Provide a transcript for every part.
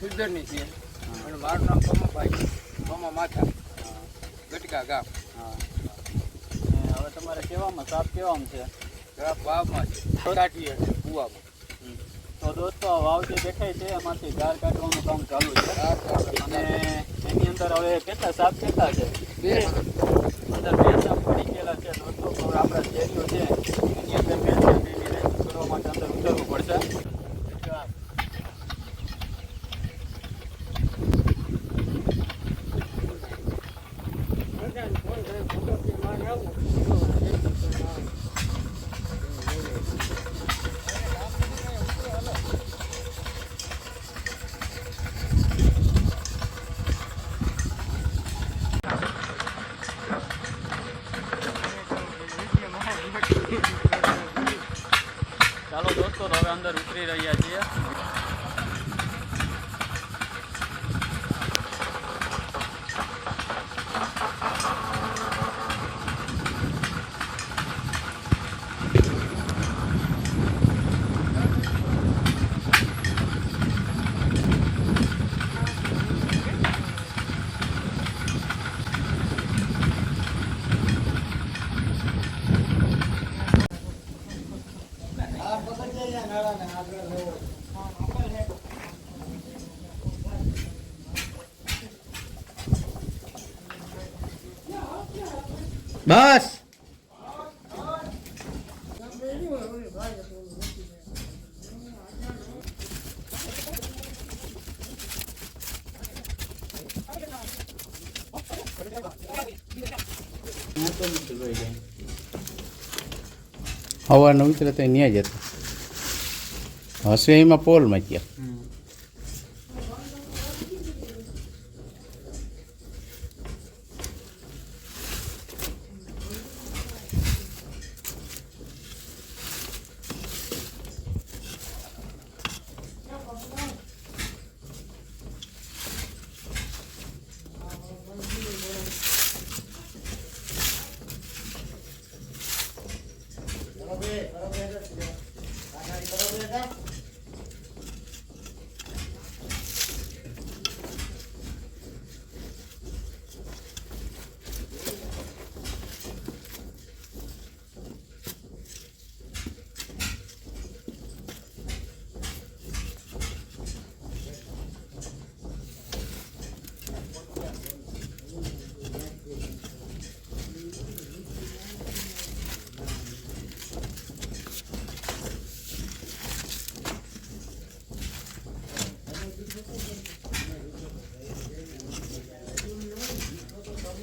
આ છે. અને મારું નામ પમાભાઈ પમા માથા. ગટકા ગામ હવે તમારે કેવામાં સાપ કેવામાં છે? જરા વાવમાં છે. કાઢીએ છે કુવામાં. તો દોસ્તો વાવ જે દેખાય છે એમાંથી ગાર કાઢવાનું કામ ચાલુ છે. અને એની અંદર હવે કેટલા સાપ કેટલા છે? બે. અંદર બે સાપ પડી ગયેલા છે દોસ્તો. આપણા શેરીઓ છે એની અંદર બે સાપ કરવા માટે અંદર ઉતરવું પડશે ચાલો દોસ્તો તો હવે અંદર ઉતરી રહ્યા છીએ બસ હવારનો ઉતરે તો ન્યા જતા હશે એમાં પોલમાં ગયા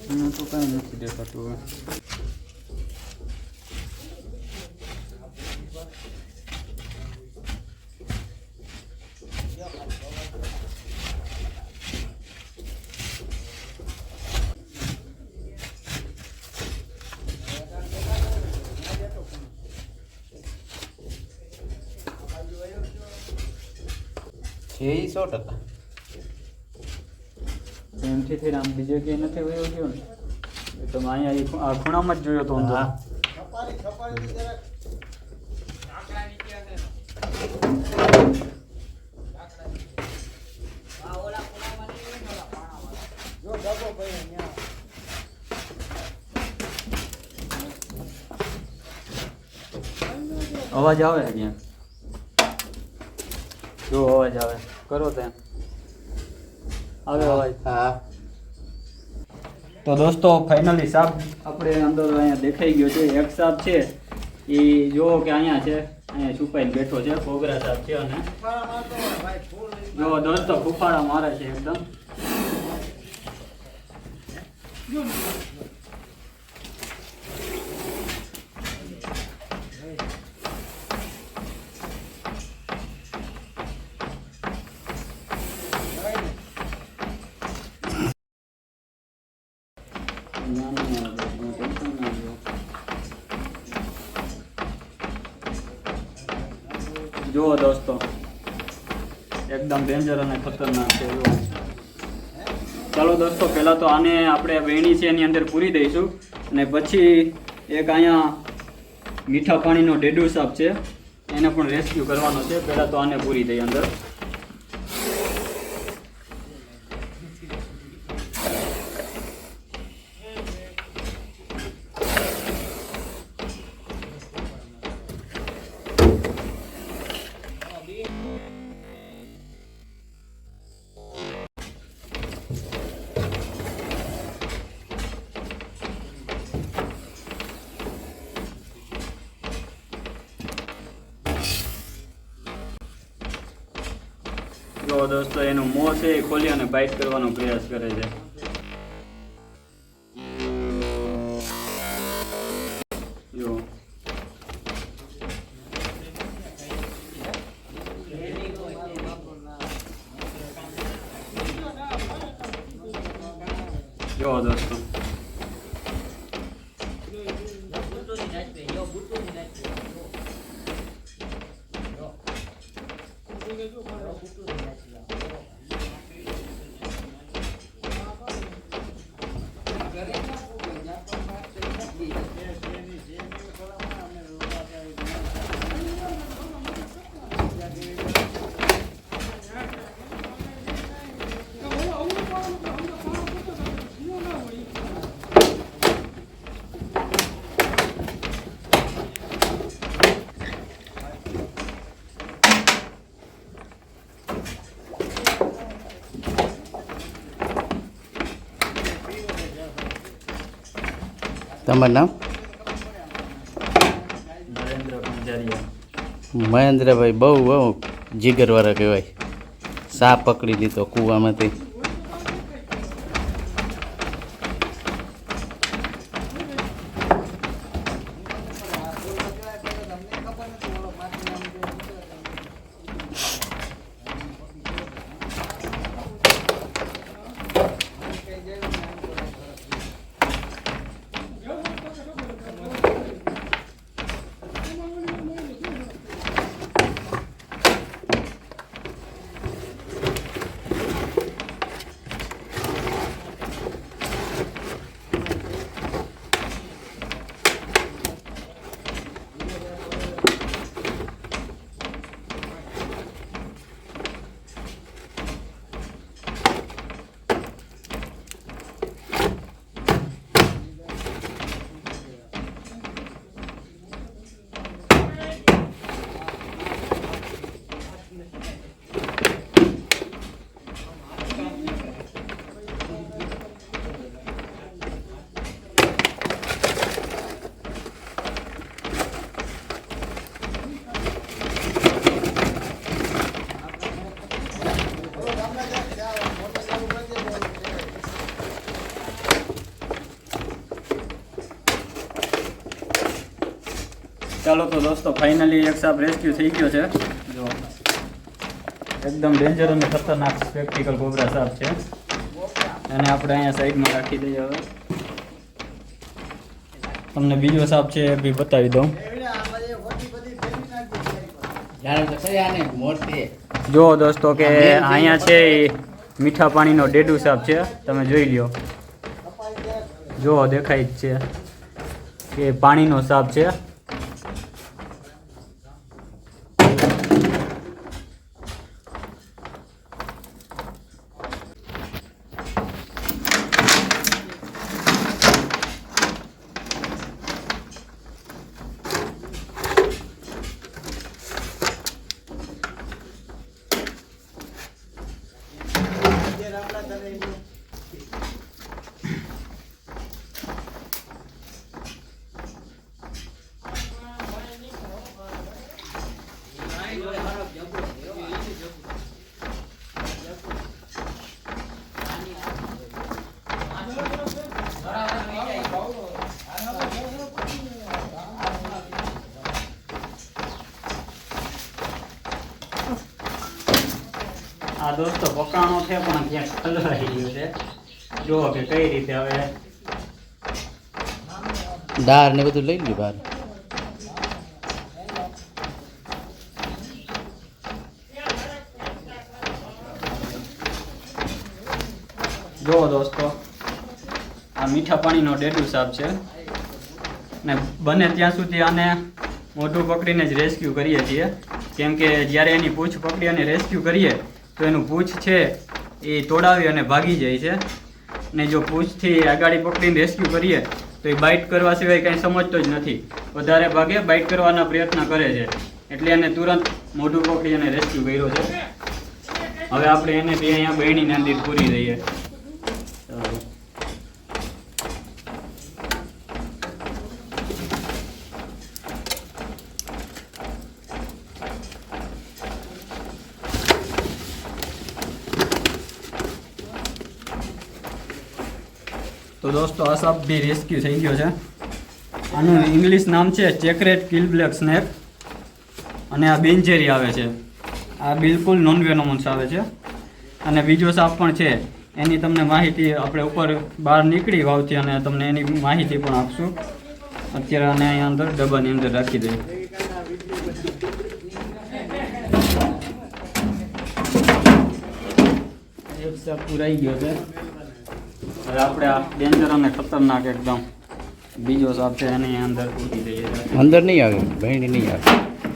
હું તો નથી છે એ સો ટકા એમથી થઈને આમ બીજો ક્યાંય નથી વયો ગયો ને એ તો અહીંયા ખૂણામાં જ જોયો તો. અવાજ આવે અહીંયા? જો અવાજ આવે. કરો તેમ આવે અવાજ? હા. તો દોસ્તો ફાઇનલી સાપ આપણે અંદર અહીંયા દેખાઈ ગયો છે, એક સાપ છે. એ જોવો કે અહીંયા છે, અહીંયા છુપાઈને બેઠો છે, કોગરા સાપ છે અને જો દોસ્તો ફૂફાળા મારે છે એકદમ. એકદમ ડેન્જર અને ખતરનાક છે ચાલો દોસ્તો, પહેલાં તો આને આપણે વેણી છે એની અંદર પૂરી દઈશું. અને પછી એક અહીંયા મીઠા પાણીનો ડેડુ સાપ છે, એને પણ રેસ્ક્યુ કરવાનો છે. પહેલાં તો આને પૂરી દઈએ અંદર. જો દોસ્તો, એનું મોં છે, એ ખોલી અને બાઇટ કરવાનો પ્રયાસ કરે છે. જો. જો દોસ્તો. તમારું નામ મહેન્દ્રભાઈ બહુ બહુ જીગરવાળા કહેવાય સાપ પકડી લીધો કૂવામાંથી ચાલો તો દોસ્તો ફાઇનલી એક સાપ રેસ્ક્યુ થઈ ગયો છે. જો એકદમ ડેન્જર અને ખતરનાક સ્પેક્ટિકલ કોબરા સાપ છે. અને આપણે અહીંયા સાઈડમાં રાખી દઈએ હવે. તમને બીજો સાપ છે એ બી બતાવી દઉં. જો દોસ્તો કે અહીંયા છે એ મીઠા પાણીનો ડેડુ સાપ છે. તમે જોઈ લ્યો. જો દેખાય જ છે કે પાણીનો સાપ છે. આ દોસ્તો પકાણો છે પણ ક્યાંક ખલવાઈ ગયો છે. જુઓ કે કઈ રીતે હવે? દાળ ને બધું લઈ લીધું બહાર. જુઓ દોસ્તો આ મીઠા પાણીનો ડેડુ સાપ છે. ને બને ત્યાં સુધી આને મોઢું પકડીને જ રેસ્ક્યુ કરીએ છીએ. કેમ કે જ્યારે એની પૂંછ પકડી અને રેસ્ક્યુ કરીએ તો એનું પૂછ છે એ તોડાવી અને ભાગી જાય છે. ને જો પૂછથી આગાડી પકડીને રેસ્ક્યુ કરીએ, તો એ બાઇટ કરવા સિવાય કંઈ સમજતો જ નથી. વધારે ભાગે બાઇટ કરવાના પ્રયત્ન કરે છે. એટલે એને તુરંત મોઢું પકડી અને રેસ્ક્યુ કર્યો છે. હવે આપણે એને બી અહીંયા બહેણીની અંદર પૂરી દઈએ. તો દોસ્તો બી રેસ્ક્યુ થઈ ગયો છે. આનું ઇંગ્લિશ નામ છે ચેકરેટ કિલ બ્લેક સ્નેક અને આ બિનઝેરી આવે છે. આ બિલકુલ નોન વેનોમન્સ આવે છે. અને બીજો સાપ પણ છે. એની તમને માહિતી આપણે ઉપર બહાર નીકળી વાવથી અને તમને એની માહિતી પણ આપશું. અત્યારે આને અહીંયા અંદર ડબ્બાની અંદર રાખી દઈએ. એક સાપ પુરાઈ ગયો છે. હવે આપણે આ ડેન્જર અને ખતરનાક એકદમ બીજો સાપ છે એની અંદર પૂરી દઈએ અંદર નહીં આવે બહેણી નહીં આવે.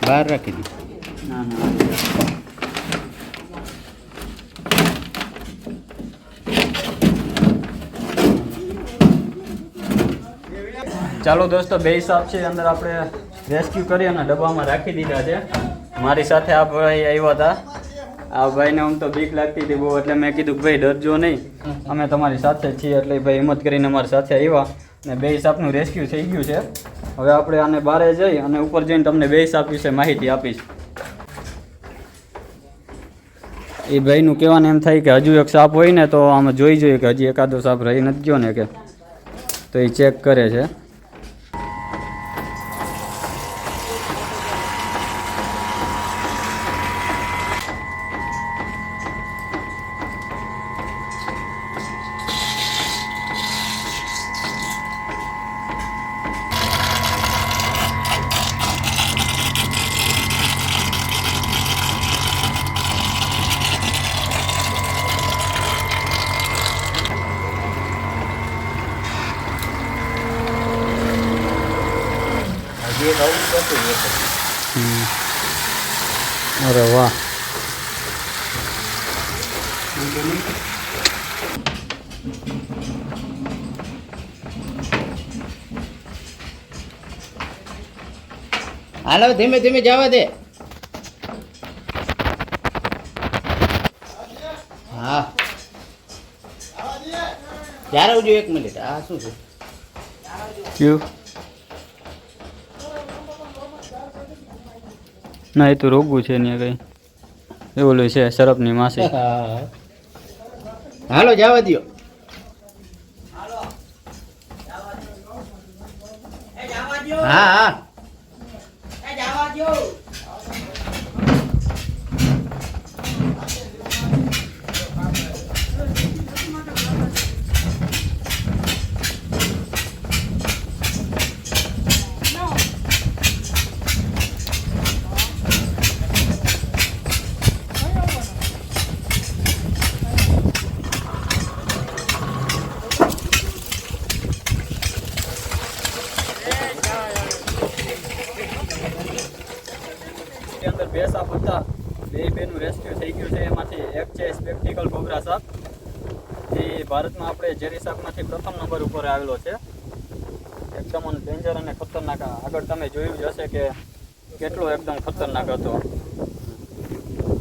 બહાર રાખી દીધી ના ના ચાલો દોસ્તો બે સાપ છે અંદર આપણે રેસ્ક્યુ કરી અને ડબ્બામાં રાખી દીધા છે. મારી સાથે આ ભાઈ આવ્યા હતા. આ ભાઈને આમ તો બીક લાગતી હતી બહુ, એટલે મેં કીધું ભાઈ, ડરજો નહીં. અમે તમારી સાથે છીએ, એટલે ભાઈ હિંમત કરીને અમારી સાથે આવ્યા. અને બે સાપનું રેસ્ક્યુ થઈ ગયું છે. હવે આપણે આને બારે જઈ અને ઉપર જઈને તમને બે સાપ વિશે માહિતી આપીશ. એ ભાઈનું કહેવાનું એમ થાય કે હજુ એક સાપ હોય ને તો આમાં જોઈ જોઈએ કે હજી એકાદો સાપ રહી નથી ગયો ને કે. તો એ ચેક કરે છે. અરે વાહ. હાલો, ધીમે ધીમે જવા દે. હા. જ્યારે આવજો એક મિનિટ. આ શું છે? કયું? ના એ તો રોગવું છે ને કઈ. એ ઓલું છે સરપની માસી. હા. હાલો જવા દો હા હા ની અંદર બે સાપ હતા બે બેનું રેસ્ક્યુ થઈ ગયું છે એમાંથી એક છે સ્પેક્ટિકલ કોબરા સાપ એ ભારતમાં આપણે ઝેરી સાપમાંથી પ્રથમ નંબર ઉપર આવેલો છે. એકદમ ડેન્જર અને ખતરનાક. આગળ તમે જોયું જ હશે કે કેટલો એકદમ ખતરનાક હતો.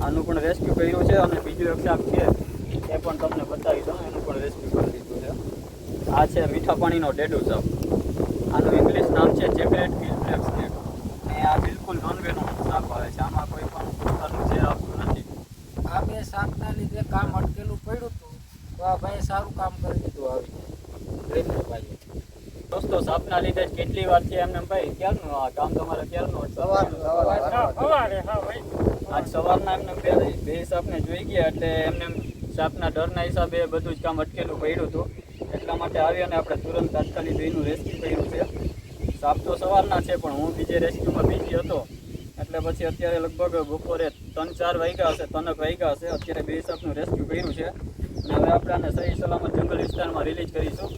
આનું પણ રેસ્ક્યુ કર્યું છે અને બીજું એક સાપ છે, એ પણ તમને બતાવી દઉં એનું પણ રેસ્ક્યુ કરી દીધું છે. આ છે મીઠા પાણીનો ડેડુ સાપ. આનું ઇંગ્લિશ નામ છે ચેકરેટ કિલ બ્લેક સ્નેક અને આ બિલકુલ નોનવેનો સાપ આવે છે. આમાં કોઈ પણ પ્રકારનું ઝેર આવતું નથી. આ બે સાપના લીધે કામ અટકેલું પડ્યું હતું. તો આ ભાઈ સારું કામ કરી દીધું આવી દોસ્તો સાપના લીધે કેટલી વાર છે એમને ભાઈ? ક્યારનું આ કામ તમારે ક્યારનું સવારે આજ સવારના એમને બે બે સાપને જોઈ ગયા એટલે એમને એમ સાપના ડરના હિસાબે બધું જ કામ અટકેલું પડ્યું હતું. એટલા માટે આવી અને આપણે તુરંત તાત્કાલિક બેનું રેસ્ક્યુ કર્યું છે. સાપ તો સવારના છે પણ હું બીજે રેસ્ક્યુમાં બીજી હતો. એટલે પછી અત્યારે લગભગ બપોરે ત્રણ ચાર વાગ્યા હશે ત્રણક વાગ્યા હશે અત્યારે બે સાપનું રેસ્ક્યુ કર્યું છે. અને હવે આપણે સહી સલામત જંગલ વિસ્તારમાં રિલીઝ કરીશું.